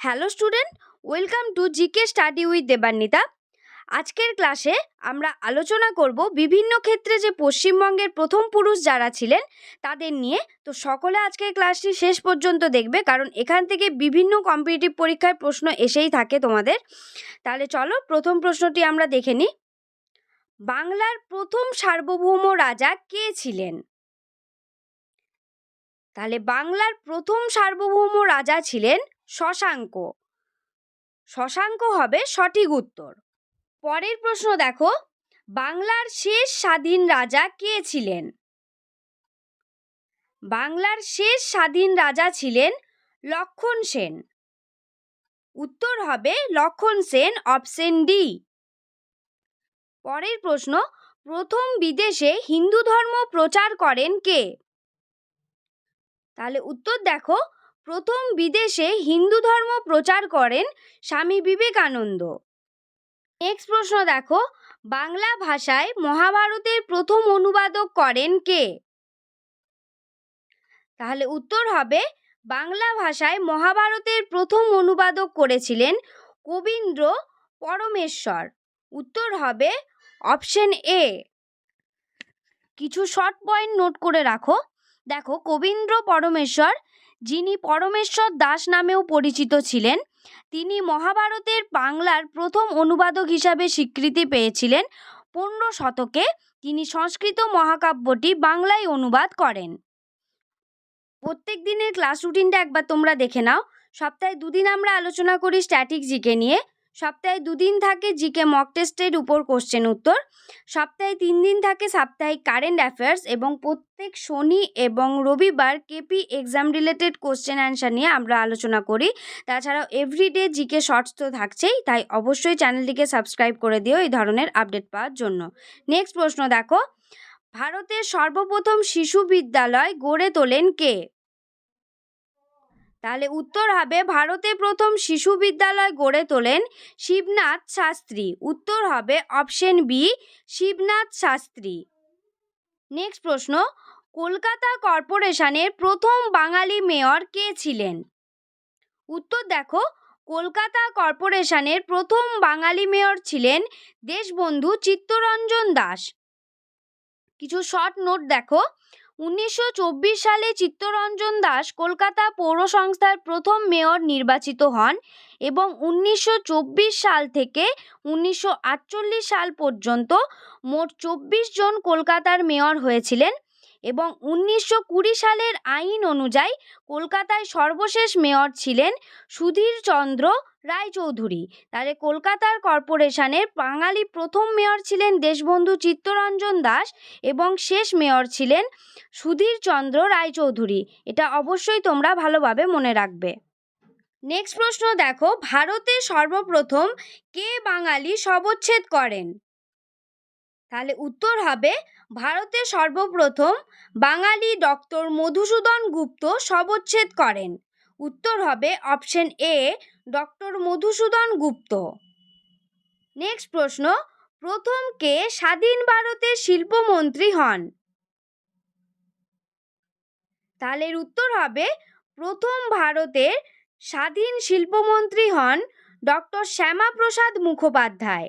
Hello student, welcome to GK study with Debanwita. আজকের ক্লাসে আমরা আলোচনা করব বিভিন্ন ক্ষেত্রে যে পশ্চিমবঙ্গের প্রথম পুরুষ যারা ছিলেন তাদের নিয়ে। তো সকলে আজকের ক্লাসটি শেষ পর্যন্ত দেখবে, কারণ এখান থেকে বিভিন্ন কম্পিটিটিভ পরীক্ষায় প্রশ্ন এসেই থাকে তোমাদের। তাহলে চলো প্রথম প্রশ্নটি আমরা দেখে নিই। বাংলার প্রথম সার্বভৌম রাজা কে ছিলেন? তাহলে বাংলার প্রথম সার্বভৌম রাজা ছিলেন শশাঙ্ক। শশাঙ্ক হবে সঠিক উত্তর। পরের প্রশ্ন দেখো, বাংলার শেষ স্বাধীন রাজা কে ছিলেন? বাংলার শেষ স্বাধীন রাজা ছিলেন লক্ষণ সেন। উত্তর হবে লক্ষণ সেন অপশন ডি। পরের প্রশ্ন, প্রথম বিদেশে হিন্দু ধর্ম প্রচার করেন কে? তাহলে উত্তর দেখো প্রথম বিদেশে হিন্দু ধর্ম প্রচার করেন স্বামী বিবেকানন্দ। নেক্সট প্রশ্ন দেখো, বাংলা ভাষায় মহাভারতের প্রথম অনুবাদক করেন কে? তাহলে উত্তর হবে, বাংলা ভাষায় মহাভারতের প্রথম অনুবাদক করেছিলেন কবীন্দ্র পরমেশ্বর। উত্তর হবে অপশন এ। কিছু শর্ট পয়েন্ট নোট করে রাখো। দেখো কবীন্দ্র পরমেশ্বর যিনি পরমেশ্বর দাস নামেও পরিচিত ছিলেন, তিনি মহাভারতের বাংলার প্রথম অনুবাদক হিসাবে স্বীকৃতি পেয়েছিলেন পনেরো শতকে। তিনি সংস্কৃত মহাকাব্যটি বাংলায় অনুবাদ করেন। প্রত্যেক দিনের ক্লাস রুটিনটা একবার তোমরা দেখে নাও। সপ্তাহে দুদিন আমরা আলোচনা করি স্ট্যাটিক জিকে নিয়ে। সপ্তাহে দুদিন থাকে জিকে মক টেস্টের উপর কোশ্চেন উত্তর। সপ্তাহে তিন দিন থাকে সাপ্তাহিক কারেন্ট অ্যাফেয়ার্স এবং প্রত্যেক শনি এবং রবিবার KP exam related question answer নিয়ে আমরা আলোচনা করি। তাছাড়াও এভরিডে জিকে শর্টস তো থাকছেই, তাই অবশ্যই চ্যানেলটিকে সাবস্ক্রাইব করে দিও এই ধরনের আপডেট পাওয়ার জন্য। নেক্সট প্রশ্ন দেখো, ভারতের সর্বপ্রথম শিশু বিদ্যালয় গড়ে তোলেন কে? তাহলে উত্তর হবে ভারতে প্রথম শিশু বিদ্যালয় গড়ে তোলেন শিবনাথ শাস্ত্রী। উত্তর হবে option B Shibnath Shastri. Next প্রশ্ন, কলকাতা কর্পোরেশনের প্রথম বাঙালি মেয়র কে ছিলেন? উত্তর দেখো, কলকাতা কর্পোরেশনের প্রথম বাঙালি মেয়র ছিলেন দেশবন্ধু চিত্তরঞ্জন দাস। কিছু শর্ট নোট দেখো উনিশশো চব্বিশ সালে চিত্তরঞ্জন দাস কলকাতা পৌর সংস্থার প্রথম মেয়র নির্বাচিত হন এবং উনিশশো চব্বিশ সাল থেকে উনিশশো আটচল্লিশ সাল পর্যন্ত মোট চব্বিশ জন কলকাতার মেয়র হয়েছিলেন। এবং উনিশশো কুড়ি সালের আইন অনুযায়ী কলকাতায় সর্বশেষ মেয়র ছিলেন সুধীর চন্দ্র রায়চৌধুরী। তাহলে কলকাতার কর্পোরেশনের বাঙালি প্রথম মেয়র ছিলেন দেশবন্ধু চিত্তরঞ্জন দাস এবং শেষ মেয়র ছিলেন সুধীর চন্দ্র রায়চৌধুরী। এটা অবশ্যই তোমরা ভালোভাবে মনে রাখবে। নেক্সট প্রশ্ন দেখো, ভারতে সর্বপ্রথম কে বাঙালি শবচ্ছেদ করেন? তাহলে উত্তর হবে ভারতে সর্বপ্রথম বাঙালি ডক্টর মধুসূদন গুপ্ত শবচ্ছেদ করেন। উত্তর হবে option A doctor Madhusudan Gupta. Next প্রশ্ন, প্রথম কে স্বাধীন ভারতের শিল্পমন্ত্রী হন? তাহলে উত্তর হবে প্রথম ভারতের স্বাধীন শিল্পমন্ত্রী হন ডক্টর শ্যামাপ্রসাদ মুখোপাধ্যায়।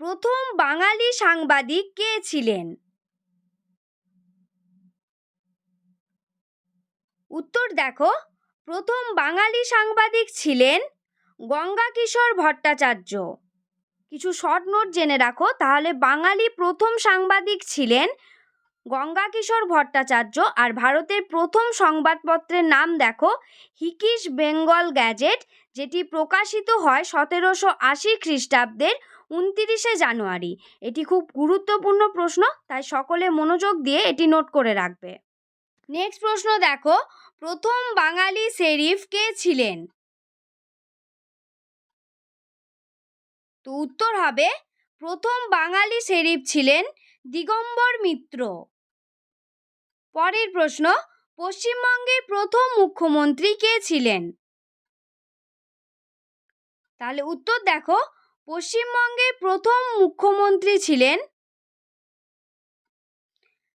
প্রথম বাঙালি সাংবাদিক কে ছিলেন? উত্তর দেখো। প্রথম বাঙালি সাংবাদিক ছিলেন গঙ্গা কিশোর ভট্টাচার্য। কিছু শর্ট নোট জেনে রাখো। তাহলে বাঙালি প্রথম সাংবাদিক ছিলেন গঙ্গা কিশোর ভট্টাচার্য আর ভারতের প্রথম সংবাদপত্রের নাম দেখো হিকিস বেঙ্গল গ্যাজেট, যেটি প্রকাশিত হয় সতেরোশো আশি খ্রিস্টাব্দের উনতিরিশে জানুয়ারি। এটি খুব গুরুত্বপূর্ণ প্রশ্ন, তাই সকলে মনোযোগ দিয়ে এটি নোট করে রাখবে। নেক্সট প্রশ্ন দেখো, প্রথম বাঙালি শেরিফ কে ছিলেন? তো উত্তর হবে, প্রথম বাঙালি শেরিফ ছিলেন দিগম্বর মিত্র। পরের প্রশ্ন পশ্চিমবঙ্গের প্রথম মুখ্যমন্ত্রী কে ছিলেন? তাহলে উত্তর দেখো পশ্চিমবঙ্গের প্রথম মুখ্যমন্ত্রী ছিলেন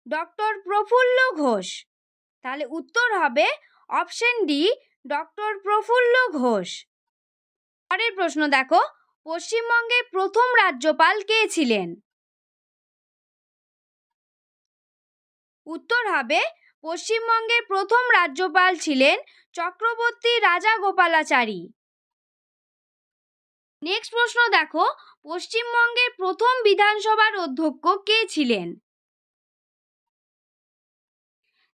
ডক্টর প্রফুল্ল ঘোষ। তাহলে উত্তর হবে option D, doctor Prafulla Ghosh. পরের প্রশ্ন দেখো, পশ্চিমবঙ্গের প্রথম রাজ্যপাল কে ছিলেন? উত্তর হবে পশ্চিমবঙ্গের প্রথম রাজ্যপাল ছিলেন চক্রবর্তী রাজা গোপালাচারী নেক্সট প্রশ্ন দেখো, পশ্চিমবঙ্গের প্রথম বিধানসভার অধ্যক্ষ কে ছিলেন?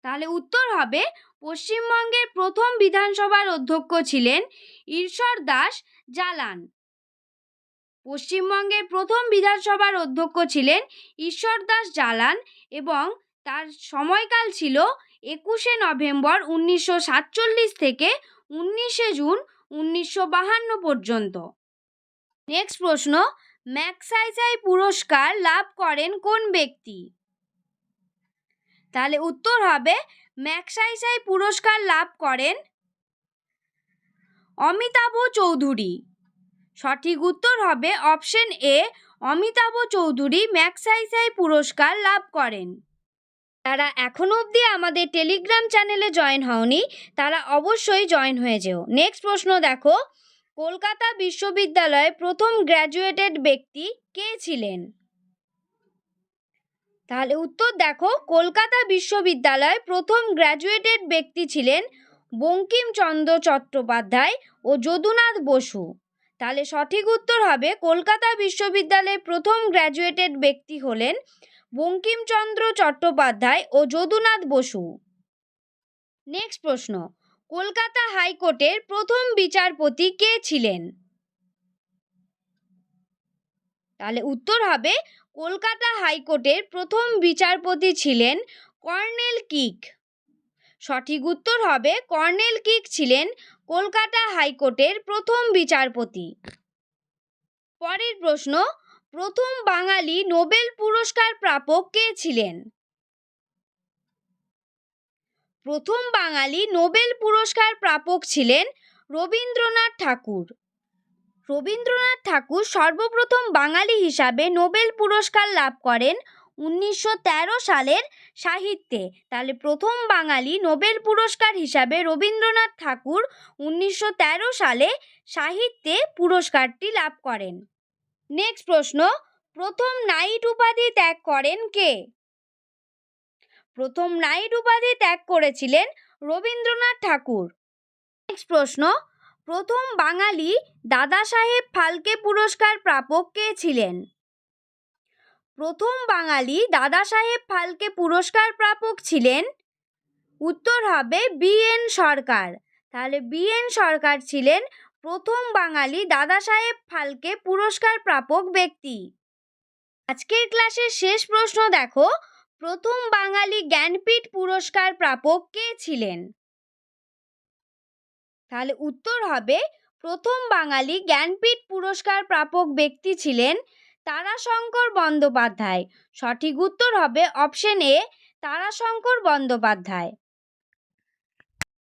তাহলে উত্তর হবে, পশ্চিমবঙ্গের প্রথম বিধানসভার অধ্যক্ষ ছিলেন ঈশ্বর দাস জালান। পশ্চিমবঙ্গের প্রথম বিধানসভার অধ্যক্ষ ছিলেন ঈশ্বর দাস জালান এবং তার সময়কাল ছিল একুশে নভেম্বর উনিশশো সাতচল্লিশ থেকে উনিশে জুন উনিশশো বাহান্ন পর্যন্ত। নেক্সট প্রশ্ন ম্যাক্সাইসাই পুরস্কার লাভ করেন কোন ব্যক্তি? তাহলে উত্তর হবে ম্যাক্সাইসাই পুরস্কার লাভ করেন অমিতাভ চৌধুরী। সঠিক উত্তর হবে option A, Amitabh Chowdhury Magsaysay পুরস্কার লাভ করেন। তারা এখনও অবধি আমাদের টেলিগ্রাম চ্যানেলে জয়েন হওনি, তারা অবশ্যই জয়েন হয়ে যেও। নেক্সট প্রশ্ন দেখো কলকাতা বিশ্ববিদ্যালয়ে প্রথম গ্র্যাজুয়েটেড ব্যক্তি কে ছিলেন? তাহলে উত্তর দেখো, কলকাতা বিশ্ববিদ্যালয়ে প্রথম গ্র্যাজুয়েটেড ব্যক্তি ছিলেন বঙ্কিমচন্দ্র চট্টোপাধ্যায় ও যদুনাথ বসু। তাহলে সঠিক উত্তর হবে, কলকাতা বিশ্ববিদ্যালয়ে প্রথম গ্র্যাজুয়েটেড ব্যক্তি হলেন বঙ্কিমচন্দ্র চট্টোপাধ্যায় ও যদুনাথ বসু। নেক্সট প্রশ্ন কলকাতা হাইকোর্টের প্রথম বিচারপতি কে ছিলেন? তাহলে উত্তর হবে কলকাতা হাইকোর্টের প্রথম বিচারপতি ছিলেন কর্নেল কিক। সঠিক উত্তর হবে কর্নেল কিক ছিলেন কলকাতা হাইকোর্টের প্রথম বিচারপতি। পরের প্রশ্ন, প্রথম বাঙালি নোবেল পুরস্কার প্রাপক কে ছিলেন? প্রথম বাঙালি নোবেল পুরস্কার প্রাপক ছিলেন রবীন্দ্রনাথ ঠাকুর। রবীন্দ্রনাথ ঠাকুর সর্বপ্রথম বাঙালি হিসাবে নোবেল পুরস্কার লাভ করেন উনিশশো তেরো সালের সাহিত্যে। তাহলে প্রথম বাঙালি নোবেল পুরস্কার হিসাবে রবীন্দ্রনাথ ঠাকুর উনিশশো তেরো সালে সাহিত্যে পুরস্কারটি লাভ করেন। নেক্সট প্রশ্ন, প্রথম নাইট উপাধি ত্যাগ করেন কে? প্রথম নাইট উপাধি ত্যাগ করেছিলেন রবীন্দ্রনাথ ঠাকুর। নেক্সট প্রশ্ন, প্রথম বাঙালি দাদা সাহেব ফালকে পুরস্কার প্রাপক কে ছিলেন? প্রথম বাঙালি দাদা সাহেব ফালকে পুরস্কার প্রাপক ছিলেন উত্তর হবে বি এন সরকার। তাহলে বি এন সরকার ছিলেন প্রথম বাঙালি দাদা সাহেব ফালকে পুরস্কার প্রাপক ব্যক্তি। আজকের ক্লাসের শেষ প্রশ্ন দেখো প্রথম বাঙালি জ্ঞানপীঠ পুরস্কার প্রাপক কে ছিলেন? তাহলে উত্তর হবে প্রথম বাঙালি জ্ঞানপীঠ পুরস্কার প্রাপক ব্যক্তি ছিলেন তারাশঙ্কর বন্দ্যোপাধ্যায়। সঠিক উত্তর হবে অপশন এ, তারাশঙ্কর বন্দ্যোপাধ্যায়।